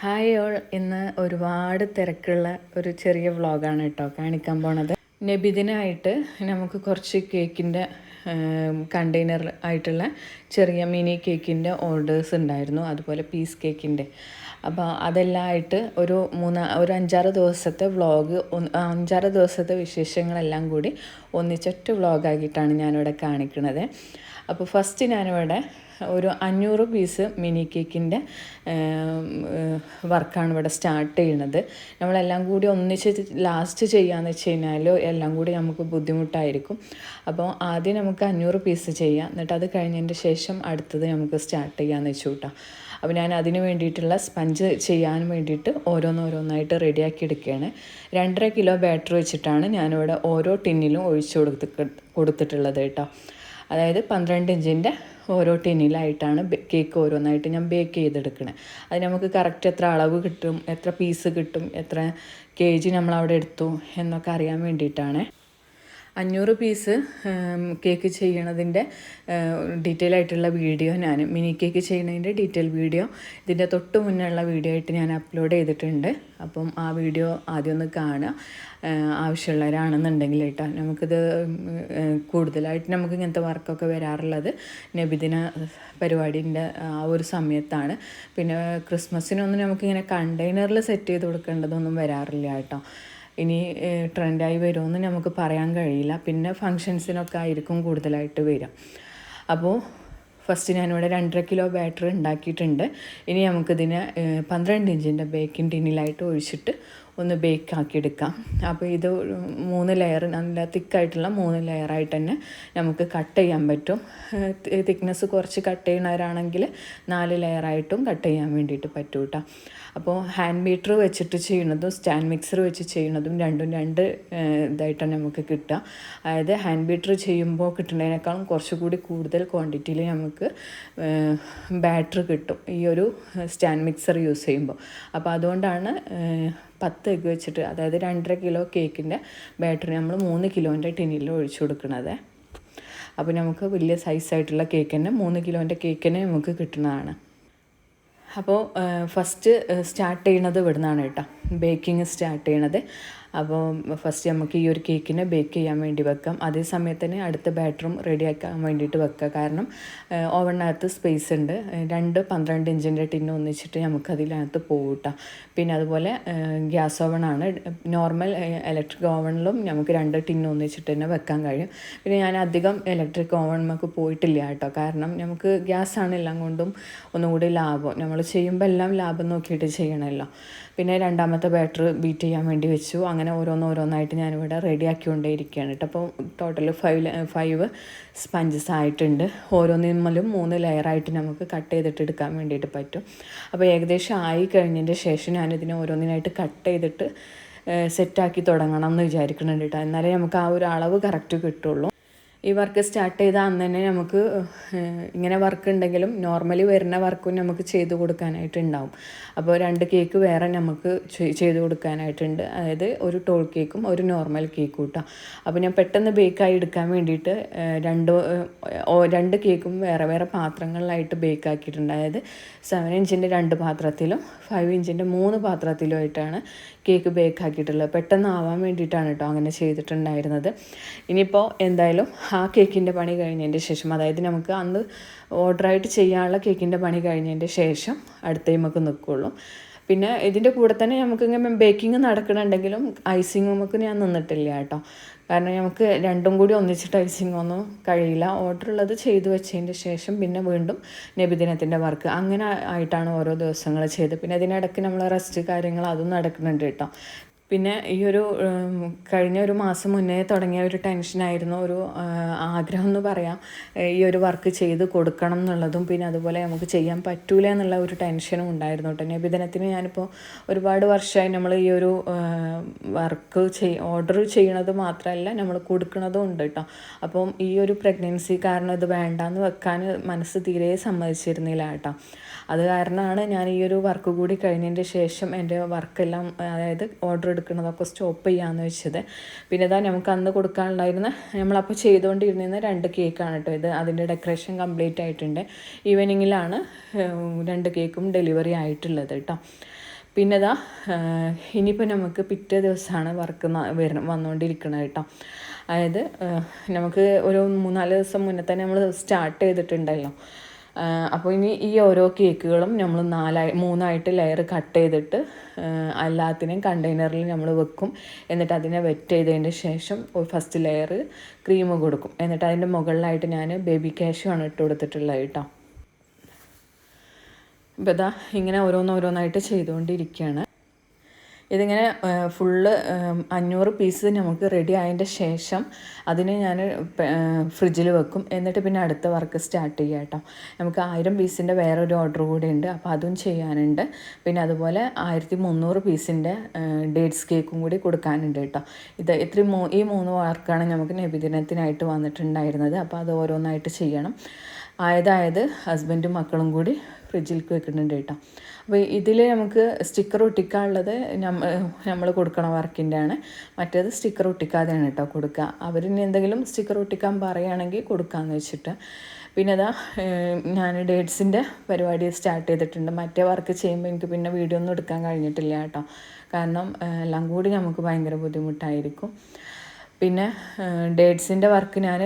Hi all ഇന്ന് ഒരുപാട് തിരക്കുള്ള ഒരു ചെറിയ വ്ളോഗാണ് കേട്ടോ കാണിക്കാൻ പോണത്. നബിദിനായിട്ട് നമുക്ക് കുറച്ച് കേക്കിന്റെ കണ്ടെയ്നർ ആയിട്ടുള്ള ചെറിയ മിനി കേക്കിന്റെ ഓർഡേഴ്സ് ഉണ്ടായിരുന്നു. അതുപോലെ പീസ് കേക്കിന്റെ അപ്പോൾ അതെല്ലാം ആയിട്ട് ഒരു മൂന്ന് ഒരു അഞ്ചാറ് ദിവസത്തെ വ്ളോഗ് അഞ്ചാറ് ദിവസത്തെ വിശേഷങ്ങളെല്ലാം കൂടി ഒന്നിച്ചൊറ്റ വ്ളോഗാക്കിയിട്ടാണ് ഞാനിവിടെ കാണിക്കുന്നത് അപ്പോൾ ഫസ്റ്റ് ഞാനിവിടെ ഒരു അഞ്ഞൂറ് പീസ് മിനി കേക്കിന്റെ വർക്കാണ് ഇവിടെ സ്റ്റാർട്ട് ചെയ്യുന്നത് നമ്മളെല്ലാം കൂടി ഒന്നിച്ച് ലാസ്റ്റ് ചെയ്യാന്ന് വെച്ച് കഴിഞ്ഞാൽ എല്ലാം കൂടി നമുക്ക് ബുദ്ധിമുട്ടായിരിക്കും. അപ്പോൾ ആദ്യം നമുക്ക് അഞ്ഞൂറ് പീസ് ചെയ്യാം. എന്നിട്ട് അത് കഴിഞ്ഞതിന്റെ ശേഷം അടുത്തത് നമുക്ക് സ്റ്റാർട്ട് ചെയ്യാമെന്ന് വെച്ചു കൂട്ടാം അപ്പോൾ ഞാൻ അതിന് വേണ്ടിയിട്ടുള്ള സ്പഞ്ച് ചെയ്യാൻ വേണ്ടിയിട്ട് ഓരോന്നോരോന്നായിട്ട് റെഡിയാക്കി എടുക്കുകയാണ്. രണ്ടര കിലോ ബാറ്റർ വെച്ചിട്ടാണ് ഞാനിവിടെ ഓരോ ടിന്നിലും ഒഴിച്ചു കൊടുത്ത് കൊടുത്തിട്ടുള്ളത് കേട്ടോ. അതായത് പന്ത്രണ്ട് ഇഞ്ചിന്റെ ഓരോ ടിന്നിലായിട്ടാണ് കേക്ക് ഓരോന്നായിട്ട് ഞാൻ ബേക്ക് ചെയ്തെടുക്കണേ. അത് നമുക്ക് കറക്റ്റ് എത്ര അളവ് കിട്ടും എത്ര പീസ് കിട്ടും എത്ര കെ ജി നമ്മൾ അവിടെ എടുത്തു എന്നൊക്കെ അറിയാൻ വേണ്ടിയിട്ടാണ്. അഞ്ഞൂറ് പീസ് കേക്ക് ചെയ്യണതിന്റെ ഡീറ്റെയിൽ ആയിട്ടുള്ള വീഡിയോ ഞാൻ മിനി കേക്ക് ചെയ്യുന്നതിന്റെ ഡീറ്റെയിൽ വീഡിയോ ഇതിന്റെ തൊട്ട് മുന്നുള്ള വീഡിയോ ആയിട്ട് ഞാൻ അപ്ലോഡ് ചെയ്തിട്ടുണ്ട്. അപ്പം ആ വീഡിയോ ആദ്യം ഒന്ന് കാണുക. ആവശ്യമുള്ളവരാണെന്നുണ്ടെങ്കിൽ കേട്ടോ നമുക്കിത് കൂടുതലായിട്ട് നമുക്ക് ഇങ്ങനത്തെ വർക്കൊക്കെ വരാറുള്ളത് നബിദിന പരിപാടിന്റെ ആ ഒരു സമയത്താണ്. പിന്നെ ക്രിസ്മസിനൊന്നും നമുക്കിങ്ങനെ കണ്ടെയ്നറിൽ സെറ്റ് ചെയ്ത് കൊടുക്കേണ്ടതൊന്നും വരാറില്ല കേട്ടോ. ഇനി ട്രെൻഡായി വരുമെന്ന് നമുക്ക് പറയാൻ കഴിയില്ല. പിന്നെ ഫങ്ഷൻസിനൊക്കെ ആയിരിക്കും കൂടുതലായിട്ട് വരിക. അപ്പോൾ ഫസ്റ്റ് ഞാനിവിടെ രണ്ടര കിലോ ബാറ്റർ ഉണ്ടാക്കിയിട്ടുണ്ട്. ഇനി നമുക്കിതിനെ പന്ത്രണ്ട് ഇഞ്ചിന്റെ ബേക്കിംഗ് ടിന്നിലായിട്ട് ഒഴിച്ചിട്ട് ഒന്ന് ബേക്കാക്കി എടുക്കാം അപ്പോൾ ഇത് മൂന്ന് ലെയർ നല്ല തിക്കായിട്ടുള്ള മൂന്ന് ലെയറായിട്ട് തന്നെ നമുക്ക് കട്ട് ചെയ്യാൻ പറ്റും. തിക്നെസ് കുറച്ച് കട്ട് ചെയ്യണവരാണെങ്കിൽ നാല് ലെയറായിട്ടും കട്ട് ചെയ്യാൻ വേണ്ടിയിട്ട് പറ്റും കേട്ടോ അപ്പോൾ ഹാൻഡ് മീറ്റർ വെച്ചിട്ട് ചെയ്യുന്നതും സ്റ്റാൻഡ് മിക്സർ വെച്ച് ചെയ്യുന്നതും രണ്ടും രണ്ട് ഇതായിട്ടാണ് നമുക്ക് കിട്ടുക. അതായത് ഹാൻഡ് മീറ്റർ ചെയ്യുമ്പോൾ കിട്ടുന്നതിനേക്കാളും കുറച്ചുകൂടി കൂടുതൽ ക്വാണ്ടിറ്റിയിൽ നമുക്ക് ബാറ്റർ കിട്ടും. ഈ ഒരു സ്റ്റാൻഡ് മിക്സർ യൂസ് ചെയ്യുമ്പോൾ. അപ്പോൾ അതുകൊണ്ടാണ് പത്ത് എഗ്ഗ് വെച്ചിട്ട് അതായത് രണ്ടര കിലോ കേക്കിന്റെ ബാറ്ററി നമ്മൾ മൂന്ന് കിലോന്റെ ടിന്നിൽ ഒഴിച്ചു കൊടുക്കുന്നത് അപ്പോൾ നമുക്ക് വലിയ സൈസായിട്ടുള്ള തന്നെ മൂന്ന് കിലോന്റെ കേക്ക് തന്നെ നമുക്ക് കിട്ടുന്നതാണ്. അപ്പോൾ ഫസ്റ്റ് സ്റ്റാർട്ട് ചെയ്യണത് ഇവിടുന്നാണ് കേട്ടോ. ബേക്കിംഗ് സ്റ്റാർട്ട് ചെയ്യണത്. അപ്പോൾ ഫസ്റ്റ് നമുക്ക് ഈ ഒരു കേക്കിനെ ബേക്ക് ചെയ്യാൻ വേണ്ടി വെക്കാം. അതേ സമയത്ത് തന്നെ അടുത്ത ബാറ്ററും റെഡിയാക്കാൻ വേണ്ടിയിട്ട് വെക്കുക കാരണം ഓവണിനകത്ത് സ്പേസ് ഉണ്ട്. രണ്ട് പന്ത്രണ്ട് ഇഞ്ചിന്റെ ടിന്ന് ഒന്നിച്ചിട്ട് നമുക്ക് അതിനകത്ത് പോകട്ടാം പിന്നെ അതുപോലെ ഗ്യാസ് ഓവണാണ് നോർമൽ ഇലക്ട്രിക് ഓവണിലും നമുക്ക് രണ്ട് ടിന്ന് ഒന്നിച്ചിട്ട് തന്നെ വെക്കാൻ കഴിയും. പിന്നെ ഞാൻ അധികം ഇലക്ട്രിക് ഓവൺ നമുക്ക് പോയിട്ടില്ല കേട്ടോ. കാരണം നമുക്ക് ഗ്യാസ് ആണ് എല്ലാം കൊണ്ടും ഒന്നുകൂടി ലാഭം. നമ്മൾ ചെയ്യുമ്പോൾ എല്ലാം ലാഭം നോക്കിയിട്ട് ചെയ്യണമല്ലോ പിന്നെ രണ്ടാമത്തെ ബാറ്ററി ബീറ്റ് ചെയ്യാൻ വേണ്ടി വെച്ചു. അങ്ങനെ ഓരോന്നോരോന്നായിട്ട് ഞാനിവിടെ റെഡി ആക്കിക്കൊണ്ടേയിരിക്കുകയാണ് കേട്ടോ അപ്പോൾ ടോട്ടൽ ഫൈവ് ഫൈവ് സ്പഞ്ചസ് ആയിട്ടുണ്ട്. ഓരോന്നിന്മലും മൂന്ന് ലെയറായിട്ട് നമുക്ക് കട്ട് ചെയ്തിട്ട് എടുക്കാൻ വേണ്ടിയിട്ട് പറ്റും. അപ്പോൾ ഏകദേശം ആയി കഴിഞ്ഞതിന്റെ ശേഷം ഞാനിതിനെ ഓരോന്നിനായിട്ട് കട്ട് ചെയ്തിട്ട് സെറ്റാക്കി തുടങ്ങണം എന്ന് വിചാരിക്കുന്നുണ്ട് കേട്ടോ. എന്നാലേ നമുക്ക് ആ ഒരു അളവ് കറക്റ്റ് കിട്ടുള്ളൂ. ഈ വർക്ക് സ്റ്റാർട്ട് ചെയ്ത അന്ന് തന്നെ നമുക്ക് ഇങ്ങനെ വർക്ക് ഉണ്ടെങ്കിലും നോർമലി വരുന്ന വർക്കും നമുക്ക് ചെയ്തു കൊടുക്കാനായിട്ട് ഉണ്ടാവും. അപ്പോൾ രണ്ട് കേക്ക് വേറെ നമുക്ക് ചെയ്തു കൊടുക്കാനായിട്ടുണ്ട് അതായത് ഒരു ടോൾ കേക്കും ഒരു നോർമൽ കേക്കും കേട്ടോ അപ്പോൾ ഞാൻ പെട്ടെന്ന് ബേക്കായി എടുക്കാൻ വേണ്ടിയിട്ട് രണ്ട് രണ്ട് കേക്കും വേറെ വേറെ പാത്രങ്ങളിലായിട്ട് ബേക്കാക്കിയിട്ടുണ്ട് അതായത് സെവൻ ഇഞ്ചിന്റെ രണ്ട് പാത്രത്തിലും ഫൈവ് ഇഞ്ചിന്റെ മൂന്ന് പാത്രത്തിലുമായിട്ടാണ് കേക്ക് ബേക്ക് ആക്കിയിട്ടുള്ളത്. പെട്ടെന്ന് ആവാൻ വേണ്ടിയിട്ടാണ് കേട്ടോ അങ്ങനെ ചെയ്തിട്ടുണ്ടായിരുന്നത്. ഇനിയിപ്പോൾ എന്തായാലും ആ കേക്കിന്റെ പണി കഴിഞ്ഞതിന്റെ ശേഷം അതായത് നമുക്ക് അന്ന് ഓർഡറായിട്ട് ചെയ്യാനുള്ള കേക്കിന്റെ പണി കഴിഞ്ഞതിന്റെ ശേഷം അടുത്ത നമുക്ക് നിൽക്കുള്ളൂ പിന്നെ ഇതിന്റെ കൂടെ തന്നെ നമുക്ക് ഇങ്ങനെ ബേക്കിംഗ് നടക്കണുണ്ടെങ്കിലും ഐസിങ് നമുക്ക് ഞാൻ നിന്നിട്ടില്ല കേട്ടോ കാരണം നമുക്ക് രണ്ടും കൂടി ഒന്നിച്ചിട്ട് ഐസിങ് ഒന്നും കഴിയില്ല. ഓർഡർ ഉള്ളത് ചെയ്തു വെച്ചതിന്റെ ശേഷം പിന്നെ വീണ്ടും നബിദിനത്തിന്റെ വർക്ക്. അങ്ങനെ ആയിട്ടാണ് ഓരോ ദിവസങ്ങൾ ചെയ്ത് പിന്നെ അതിനിടയ്ക്ക് നമ്മൾ റെസ്റ്റ് കാര്യങ്ങൾ അതും നടക്കുന്നുണ്ട് കേട്ടോ. പിന്നെ ഈ ഒരു കഴിഞ്ഞ ഒരു മാസം മുന്നേ തുടങ്ങിയ ഒരു ടെൻഷനായിരുന്നു ഒരു ആഗ്രഹം എന്ന് പറയാം. ഈ ഒരു വർക്ക് ചെയ്ത് കൊടുക്കണം എന്നുള്ളതും പിന്നെ അതുപോലെ നമുക്ക് ചെയ്യാൻ പറ്റൂല എന്നുള്ള ഒരു ടെൻഷനും ഉണ്ടായിരുന്നു കേട്ടോ. നബിദിനത്തിന് ഞാനിപ്പോൾ ഒരുപാട് വർഷമായി നമ്മൾ ഈ ഒരു വർക്ക് ചെയ് ഓർഡർ ചെയ്യണത് മാത്രമല്ല നമ്മൾ കൊടുക്കണതും ഉണ്ട് കേട്ടോ. അപ്പം ഈ ഒരു പ്രഗ്നൻസി കാരണം ഇത് വേണ്ടാന്ന് വെക്കാൻ മനസ്സ് തീരെ സമ്മതിച്ചിരുന്നില്ല കേട്ടോ. അത് കാരണമാണ് ഞാൻ ഈ ഒരു വർക്ക് കൂടി കഴിഞ്ഞതിന്റെ ശേഷം എന്റെ വർക്കെല്ലാം അതായത് ഓർഡർ എടുക്കുന്നതൊക്കെ സ്റ്റോപ്പ് ചെയ്യാമെന്ന് വെച്ചത്. പിന്നെ ഇതാ നമുക്ക് അന്ന് കൊടുക്കാനുണ്ടായിരുന്ന നമ്മളപ്പോൾ ചെയ്തുകൊണ്ടിരുന്ന രണ്ട് കേക്കാണ് കേട്ടോ ഇത്. അതിന്റെ ഡെക്കറേഷൻ കംപ്ലീറ്റ് ആയിട്ടുണ്ട്. ഈവനിങ്ങിലാണ് രണ്ട് കേക്കും ഡെലിവറി ആയിട്ടുള്ളത് കേട്ടോ പിന്നെ ഇതാ ഇനിയിപ്പോൾ നമുക്ക് പിറ്റേ ദിവസമാണ് വർക്ക് വരണം വന്നുകൊണ്ടിരിക്കുന്നത് കേട്ടോ അതായത് നമുക്ക് ഒരു മൂന്നാൽ ദിവസം മുന്നേ തന്നെ നമ്മൾ സ്റ്റാർട്ട് ചെയ്തിട്ടുണ്ടല്ലോ. അപ്പോൾ ഇനി ഈ ഓരോ കേക്കുകളും നമ്മൾ നാലായി മൂന്നായിട്ട് ലെയർ കട്ട് ചെയ്തിട്ട് എല്ലാത്തിനെയും കണ്ടെയ്നറിൽ നമ്മൾ വെക്കും. എന്നിട്ട് അതിനെ വെറ്റ് ചെയ്തതിന്റെ ശേഷം ഫസ്റ്റ് ലെയർ ക്രീം കൊടുക്കും. എന്നിട്ട് അതിന്റെ മുകളിലായിട്ട് ഞാൻ ബേബി കാഷ്യൂ ആണ് ഇട്ട് കൊടുത്തിട്ടുള്ളത് കേട്ടോ. ഇപ്പം ഇതാ ഇങ്ങനെ ഓരോന്നോരോന്നായിട്ട് ചെയ്തുകൊണ്ടിരിക്കുകയാണ് ഇതിങ്ങനെ ഫുള്ള് അഞ്ഞൂറ് പീസ് നമുക്ക് റെഡി ആയതിന്റെ ശേഷം അതിനെ ഞാൻ ഫ്രിഡ്ജിൽ വെക്കും. എന്നിട്ട് പിന്നെ അടുത്ത വർക്ക് സ്റ്റാർട്ട് ചെയ്യാം കേട്ടോ. നമുക്ക് ആയിരം പീസിന്റെ വേറൊരു ഓർഡർ കൂടി ഉണ്ട്. അപ്പോൾ അതും ചെയ്യാനുണ്ട്. പിന്നെ അതുപോലെ ആയിരത്തി മുന്നൂറ് പീസിന്റെ ഡേറ്റ്സ് കേക്കും കൂടി കൊടുക്കാനുണ്ട് കേട്ടോ. ഇത് ഇത്ര ഈ മൂന്ന് വർക്കാണ് നമുക്ക് നബിദിനത്തിനായിട്ട് വന്നിട്ടുണ്ടായിരുന്നത്. അപ്പോൾ അത് ഓരോന്നായിട്ട് ചെയ്യണം. ആയതായത് ഹസ്ബൻഡും മക്കളും കൂടി ഫ്രിഡ്ജിലേക്ക് വെക്കുന്നുണ്ട് കേട്ടോ. അപ്പോൾ ഇതിൽ നമുക്ക് സ്റ്റിക്കർ ഒട്ടിക്കാനുള്ളത് നമ്മൾ കൊടുക്കണ വർക്കിന്റെ ആണ് മറ്റേത് സ്റ്റിക്കർ ഒട്ടിക്കാതെയാണ് കേട്ടോ കൊടുക്കുക. അവരിനി എന്തെങ്കിലും സ്റ്റിക്കർ ഒട്ടിക്കാൻ പറയുകയാണെങ്കിൽ കൊടുക്കാമെന്ന് വെച്ചിട്ട്. പിന്നെ അതാ ഞാൻ ഡേറ്റ്സിന്റെ പരിപാടി സ്റ്റാർട്ട് ചെയ്തിട്ടുണ്ട്. മറ്റേ വർക്ക് ചെയ്യുമ്പോൾ എനിക്ക് പിന്നെ വീഡിയോ ഒന്നും എടുക്കാൻ കഴിഞ്ഞിട്ടില്ല കേട്ടോ. കാരണം എല്ലാം കൂടി നമുക്ക് ഭയങ്കര ബുദ്ധിമുട്ടായിരിക്കും. പിന്നെ ഡേറ്റ്സിന്റെ വർക്ക് ഞാൻ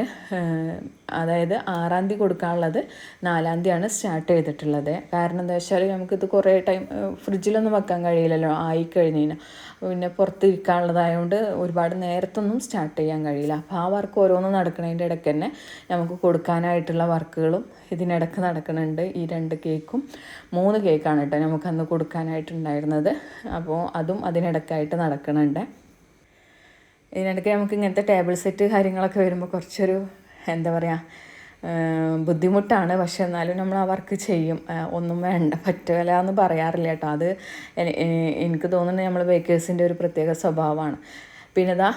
അതായത് ആറാം തീയതി കൊടുക്കാനുള്ളത് നാലാം തീയതിയാണ് സ്റ്റാർട്ട് ചെയ്തിട്ടുള്ളത്. കാരണം എന്താ വെച്ചാൽ നമുക്കിത് കുറേ ടൈം ഫ്രിഡ്ജിലൊന്നും വെക്കാൻ കഴിയില്ലല്ലോ ആയി കഴിഞ്ഞ്. കഴിഞ്ഞാൽ പിന്നെ പുറത്ത് ഇരിക്കാനുള്ളതായതുകൊണ്ട് ഒരുപാട് നേരത്തൊന്നും സ്റ്റാർട്ട് ചെയ്യാൻ കഴിയില്ല. അപ്പോൾ ആ വർക്ക് ഓരോന്നും നടക്കുന്നതിന്റെ ഇടയ്ക്ക് തന്നെ നമുക്ക് കൊടുക്കാനായിട്ടുള്ള വർക്കുകളും ഇതിനിടക്ക് നടക്കുന്നുണ്ട് ഈ രണ്ട് കേക്കും മൂന്ന് കേക്കാണ് കേട്ടോ നമുക്കന്ന് കൊടുക്കാനായിട്ടുണ്ടായിരുന്നത്. അപ്പോൾ അതും അതിനിടയ്ക്കായിട്ട് നടക്കുന്നുണ്ട് ഇതിനിടയ്ക്ക് നമുക്ക് ഇങ്ങനത്തെ ടേബിൾ സെറ്റ് കാര്യങ്ങളൊക്കെ വരുമ്പോൾ കുറച്ചൊരു എന്താ പറയുക ബുദ്ധിമുട്ടാണ്. പക്ഷെ എന്നാലും നമ്മൾ ആ വർക്ക് ചെയ്യും. ഒന്നും വേണ്ട പറ്റില്ല എന്ന് പറയാറില്ല കേട്ടോ. അത് എനിക്ക് തോന്നുന്നത് നമ്മൾ ബേക്കേഴ്സിന്റെ ഒരു പ്രത്യേക സ്വഭാവമാണ്. പിന്നെ ഇതാ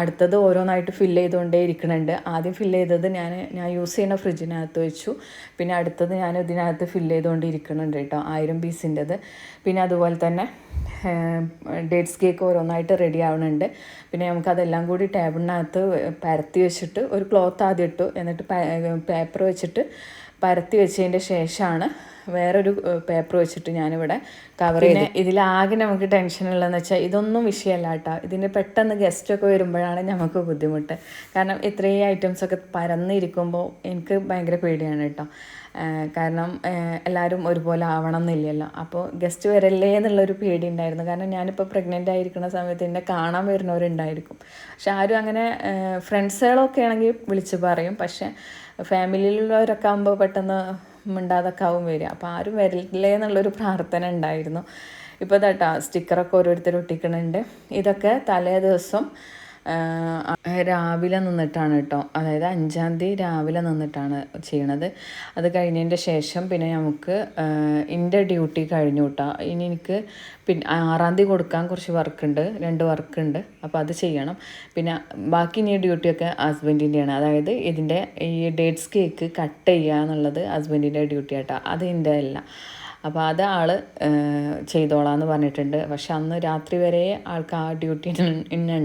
അടുത്തത് ഓരോന്നായിട്ട് ഫില്ല് ചെയ്തുകൊണ്ടേ ഇരിക്കുന്നുണ്ട് ആദ്യം ഫില്ല് ചെയ്തത് ഞാൻ ഞാൻ യൂസ് ചെയ്യുന്ന ഫ്രിഡ്ജിനകത്ത് വെച്ചു. പിന്നെ അടുത്തത് ഞാൻ ഇതിനകത്ത് ഫില്ല് ചെയ്തുകൊണ്ട് ഇരിക്കുന്നുണ്ട് കേട്ടോ ആയിരം പീസിന്റെത് പിന്നെ അതുപോലെ തന്നെ ഡേറ്റ്സ് കേക്ക് ഓരോന്നായിട്ട് റെഡി ആവുന്നുണ്ട് പിന്നെ നമുക്കതെല്ലാം കൂടി ടേബിളിനകത്ത് പരത്തി വെച്ചിട്ട് ഒരു ക്ലോത്ത് ആദ്യം ഇട്ടു. എന്നിട്ട് പേപ്പർ വെച്ചിട്ട് പരത്തി വെച്ചതിന്റെ ശേഷമാണ് വേറൊരു പേപ്പർ വെച്ചിട്ട് ഞാനിവിടെ കവർ ചെയ്ത്. ഇതിലാകെ നമുക്ക് ടെൻഷൻ ഉള്ളതെന്ന് വെച്ചാൽ ഇതൊന്നും വിഷയമല്ല കേട്ടോ. ഇതിന് പെട്ടെന്ന് ഗസ്റ്റൊക്കെ വരുമ്പോഴാണ് നമുക്ക് ബുദ്ധിമുട്ട്. കാരണം ഇത്രയും ഐറ്റംസൊക്കെ പരന്നിരിക്കുമ്പോൾ എനിക്ക് ഭയങ്കര പേടിയാണ് കേട്ടോ. കാരണം എല്ലാവരും ഒരുപോലെ ആവണം എന്നില്ലല്ലോ. അപ്പോൾ ഗസ്റ്റ് വരല്ലേ എന്നുള്ളൊരു പേടി ഉണ്ടായിരുന്നു. കാരണം ഞാനിപ്പോൾ പ്രഗ്നന്റ് ആയിരിക്കുന്ന സമയത്ത് എന്നെ കാണാൻ വരുന്നവരുണ്ടായിരിക്കും. പക്ഷെ ആരും അങ്ങനെ ഫ്രണ്ട്സുകളൊക്കെ ആണെങ്കിൽ വിളിച്ച് പറയും. പക്ഷേ ഫാമിലിയിലുള്ളവരൊക്കെ ആകുമ്പോൾ പെട്ടെന്ന് മിണ്ടാതൊക്കെ ആവും വരിക. അപ്പോൾ ആരും വരില്ലേ എന്നുള്ളൊരു പ്രാർത്ഥന ഉണ്ടായിരുന്നു. ഇപ്പോൾ ഇതാട്ടോ സ്റ്റിക്കറൊക്കെ ഓരോരുത്തർ ഒട്ടിക്കണുണ്ട്. ഇതൊക്കെ തലേ ദിവസം രാവിലെ നിന്നിട്ടാണ് കേട്ടോ. അതായത് അഞ്ചാം തീയതി രാവിലെ നിന്നിട്ടാണ് ചെയ്യണത്. അത് കഴിഞ്ഞതിന്റെ ശേഷം പിന്നെ നമുക്ക് എന്റെ ഡ്യൂട്ടി കഴിഞ്ഞു കേട്ടോ. ഇനി എനിക്ക് പിന്നെ ആറാം തീയതി കൊടുക്കാൻ കുറച്ച് വർക്കുണ്ട് രണ്ട് വർക്കുണ്ട്. അപ്പോൾ അത് ചെയ്യണം. പിന്നെ ബാക്കി ഇനി ഡ്യൂട്ടിയൊക്കെ ഹസ്ബൻഡിന്റെയാണ്. അതായത് ഇതിന്റെ ഈ ഡേറ്റ്സ് കേക്ക് കട്ട് ചെയ്യുക എന്നുള്ളത് ഹസ്ബൻഡിന്റെ ഡ്യൂട്ടി ആട്ടോ അത് എന്റെ അല്ല അപ്പോൾ അത് ആൾ ചെയ്തോളാം പറഞ്ഞിട്ടുണ്ട്. പക്ഷെ അന്ന് രാത്രി വരെ ആൾക്ക് ആ ഡ്യൂട്ടി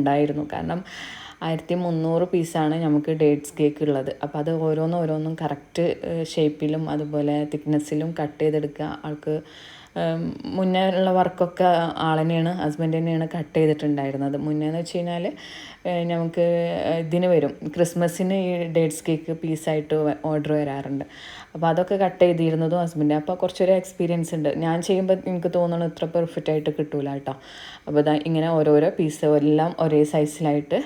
ഉണ്ടായിരുന്നു. കാരണം ആയിരത്തി മുന്നൂറ് പീസാണ് നമുക്ക് ഡേറ്റ്സ് കേക്ക് ഉള്ളത്. അപ്പോൾ അത് ഓരോന്നും ഓരോന്നും കറക്റ്റ് ഷേപ്പിലും അതുപോലെ തിക്നെസ്സിലും കട്ട് ചെയ്തെടുക്കുക ആൾക്ക് മുന്നേ ഉള്ള വർക്കൊക്കെ ആൾ ഹസ്ബൻഡ് തന്നെയാണ് കട്ട് ചെയ്തിട്ടുണ്ടായിരുന്നത് മുന്നേ എന്ന് വെച്ച് കഴിഞ്ഞാൽ നമുക്ക് ഇതിന് വരും. ക്രിസ്മസിന് ഈ ഡേറ്റ്സ് കേക്ക് പീസായിട്ട് ഓർഡർ വരാറുണ്ട്. അപ്പോൾ അതൊക്കെ കട്ട് ചെയ്തിരുന്നതും ഹസ്ബൻഡ്. അപ്പോൾ കുറച്ചൊരു എക്സ്പീരിയൻസ് ഉണ്ട്. ഞാൻ ചെയ്യുമ്പോൾ എനിക്ക് തോന്നുന്നു ഇത്ര പെർഫെക്റ്റ് ആയിട്ട് കിട്ടൂല കേട്ടോ അപ്പോൾ ഇതാ ഇങ്ങനെ ഓരോരോ പീസ് എല്ലാം ഒരേ സൈസിലായിട്ട്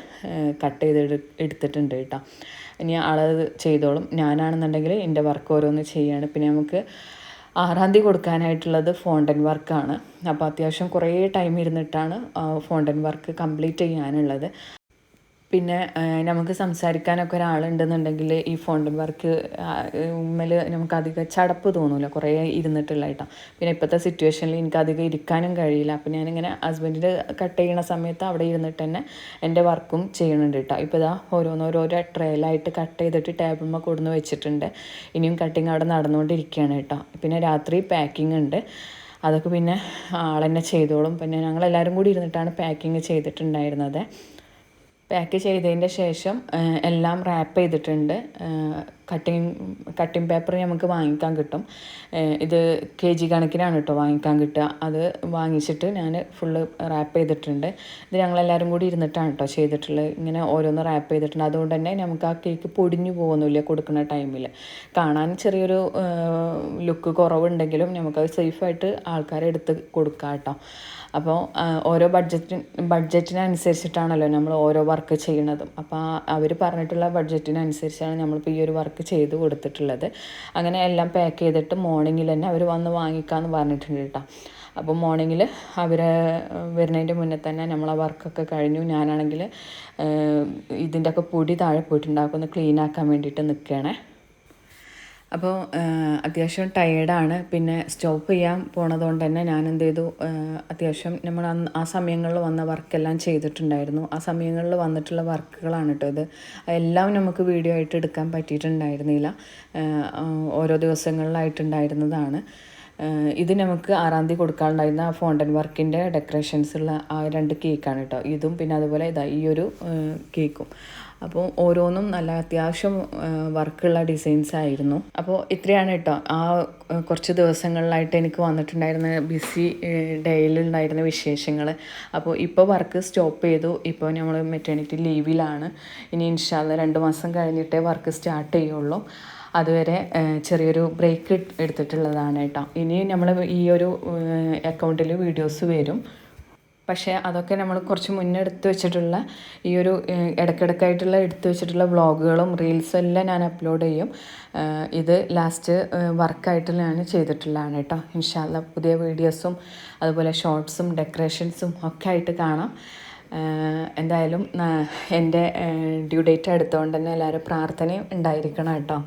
കട്ട് ചെയ്ത് എടുത്തിട്ടുണ്ട് കേട്ടോ ഇനി ആളത് ചെയ്തോളും. ഞാനാണെന്നുണ്ടെങ്കിൽ എന്റെ വർക്ക് ഓരോന്ന് ചെയ്യാണ്. പിന്നെ നമുക്ക് ആറാം തീയതി കൊടുക്കാനായിട്ടുള്ളത് ഫോണ്ടൻ വർക്കാണ്. അപ്പോൾ അത്യാവശ്യം കുറേ ടൈം ഇരുന്നിട്ടാണ് ഫോണ്ടൻ വർക്ക് കംപ്ലീറ്റ് ചെയ്യാനുള്ളത്. പിന്നെ നമുക്ക് സംസാരിക്കാനൊക്കെ ഒരാളുണ്ടെന്നുണ്ടെങ്കിൽ ഈ ഫോണ്ടൻ വർക്ക് ഉമ്മൽ നമുക്ക് അധികം ചടപ്പ് തോന്നില്ല കുറേ ഇരുന്നിട്ടുള്ള കേട്ടോ പിന്നെ ഇപ്പോഴത്തെ സിറ്റുവേഷനിൽ എനിക്ക് അധികം ഇരിക്കാനും കഴിയില്ല. അപ്പം ഞാനിങ്ങനെ ഹസ്ബൻഡിന്റെ കട്ട് ചെയ്യണ സമയത്ത് അവിടെ ഇരുന്നിട്ട് തന്നെ എന്റെ വർക്കും ചെയ്യണുണ്ട് കേട്ടോ ഇപ്പോൾ ഇതാ ഓരോന്നോരോരോ ട്രയലായിട്ട് കട്ട് ചെയ്തിട്ട് ടേബിൾമ കൊടുന്ന് വെച്ചിട്ടുണ്ട്. ഇനിയും കട്ടിങ് അവിടെ നടന്നുകൊണ്ടിരിക്കുകയാണ് കേട്ടോ പിന്നെ രാത്രി പാക്കിംഗ് ഉണ്ട് അതൊക്കെ പിന്നെ ആളെന്നെ ചെയ്തോളും. പിന്നെ ഞങ്ങളെല്ലാവരും കൂടി ഇരുന്നിട്ടാണ് പാക്കിങ് ചെയ്തിട്ടുണ്ടായിരുന്നത്. പാക്ക് ചെയ്തതിന്റെ ശേഷം എല്ലാം റാപ്പ് ചെയ്തിട്ടുണ്ട്. കട്ടിങ് കട്ടിങ് പേപ്പർ നമുക്ക് വാങ്ങിക്കാൻ കിട്ടും. ഇത് കെ ജി കണക്കിനാണ് കേട്ടോ വാങ്ങിക്കാൻ കിട്ടുക. അത് വാങ്ങിച്ചിട്ട് ഞാൻ ഫുള്ള് റാപ്പ് ചെയ്തിട്ടുണ്ട്. ഇത് ഞങ്ങളെല്ലാവരും കൂടി ഇരുന്നിട്ടാണ് കേട്ടോ ചെയ്തിട്ടുള്ളത്. ഇങ്ങനെ ഓരോന്ന് റാപ്പ് ചെയ്തിട്ടുണ്ട്. അതുകൊണ്ട് തന്നെ നമുക്ക് ആ കേക്ക് പൊടിഞ്ഞു പോകുന്നില്ല കൊടുക്കുന്ന ടൈമിൽ കാണാൻ ചെറിയൊരു ലുക്ക് കുറവുണ്ടെങ്കിലും നമുക്കത് സേഫായിട്ട് ആൾക്കാരെ എടുത്ത് കൊടുക്കാം കേട്ടോ. അപ്പോൾ ഓരോ ബഡ്ജറ്റിന് ബഡ്ജറ്റിനനുസരിച്ചിട്ടാണല്ലോ നമ്മൾ ഓരോ വർക്ക് ചെയ്യണതും. അപ്പോൾ അവർ പറഞ്ഞിട്ടുള്ള ബഡ്ജറ്റിനനുസരിച്ചാണ് നമ്മളിപ്പോൾ ഈ ഒരു വർക്ക് ചെയ്ത് കൊടുത്തിട്ടുള്ളത്. അങ്ങനെ എല്ലാം പാക്ക് ചെയ്തിട്ട് മോർണിംഗിൽ തന്നെ അവർ വന്ന് വാങ്ങിക്കാന്ന് പറഞ്ഞിട്ടുണ്ട് കേട്ടോ. അപ്പോൾ മോർണിംഗിൽ അവർ വരുന്നതിന്റെ മുന്നേ തന്നെ നമ്മൾ ആ വർക്കൊക്കെ കഴിഞ്ഞു. ഞാനാണെങ്കിൽ ഇതിന്റെ ഒക്കെ പൊടി താഴെ പോയിട്ടുണ്ടാക്കും ഒന്ന് ക്ലീൻ ആക്കാൻ വേണ്ടിയിട്ട് നിൽക്കുകയാണേ അപ്പോൾ അത്യാവശ്യം ടയേർഡാണ് പിന്നെ സ്റ്റോപ്പ് ചെയ്യാൻ പോണത് കൊണ്ട് തന്നെ ഞാൻ എന്ത് ചെയ്തു അത്യാവശ്യം നമ്മൾ ആ സമയങ്ങളിൽ വന്ന വർക്കെല്ലാം ചെയ്തിട്ടുണ്ടായിരുന്നു. ആ സമയങ്ങളിൽ വന്നിട്ടുള്ള വർക്കുകളാണ് കേട്ടോ ഇത്. എല്ലാം നമുക്ക് വീഡിയോ ആയിട്ട് എടുക്കാൻ പറ്റിയിട്ടുണ്ടായിരുന്നില്ല. ഓരോ ദിവസങ്ങളിലായിട്ടുണ്ടായിരുന്നതാണ്. ഇത് നമുക്ക് ആറാം തീയതി കൊടുക്കാനുണ്ടായിരുന്ന ഫോണ്ടൻ വർക്കിന്റെ ഡെക്കറേഷൻസ് ഉള്ള ആ രണ്ട് കേക്കാണ് കേട്ടോ ഇതും പിന്നെ അതുപോലെ ഇതാ ഈ ഒരു കേക്കും അപ്പോൾ ഓരോന്നും നല്ല അത്യാവശ്യം വർക്കുള്ള ഡിസൈൻസ് ആയിരുന്നു. അപ്പോൾ ഇത്രയാണ് കേട്ടോ ആ കുറച്ച് ദിവസങ്ങളിലായിട്ട് എനിക്ക് വന്നിട്ടുണ്ടായിരുന്ന ബിസി ഡേയിലുണ്ടായിരുന്ന വിശേഷങ്ങൾ അപ്പോൾ ഇപ്പോൾ വർക്ക് സ്റ്റോപ്പ് ചെയ്തു. ഇപ്പോൾ നമ്മൾ മെറ്റേണിറ്റി ലീവിലാണ് ഇനി ഇൻഷാല്ല രണ്ട് മാസം കഴിഞ്ഞിട്ടേ വർക്ക് സ്റ്റാർട്ട് ചെയ്യുള്ളൂ. അതുവരെ ചെറിയൊരു ബ്രേക്ക് എടുത്തിട്ടുള്ളതാണ് കേട്ടോ ഇനി നമ്മൾ ഈ ഒരു അക്കൗണ്ടിൽ വീഡിയോസ് വരും. പക്ഷേ അതൊക്കെ നമ്മൾ കുറച്ച് മുന്നേ എടുത്തു വെച്ചിട്ടുള്ള ഈ ഒരു ഇടയ്ക്കിടയ്ക്കായിട്ടുള്ള എടുത്തു വെച്ചിട്ടുള്ള വ്ളോഗുകളും റീൽസും എല്ലാം ഞാൻ അപ്ലോഡ് ചെയ്യും. ഇത് ലാസ്റ്റ് വർക്കായിട്ട് ഞാൻ ചെയ്തിട്ടുള്ളതാണ് കേട്ടോ. ഇൻഷാല്ല പുതിയ വീഡിയോസും അതുപോലെ ഷോർട്ട്സും ഡെക്കറേഷൻസും ഒക്കെ ആയിട്ട് കാണാം. എന്തായാലും എന്റെ ഡ്യൂ ഡേറ്റ് അടുത്തുകൊണ്ട് തന്നെ എല്ലാവരും പ്രാർത്ഥനയും ഉണ്ടായിരിക്കണം കേട്ടോ.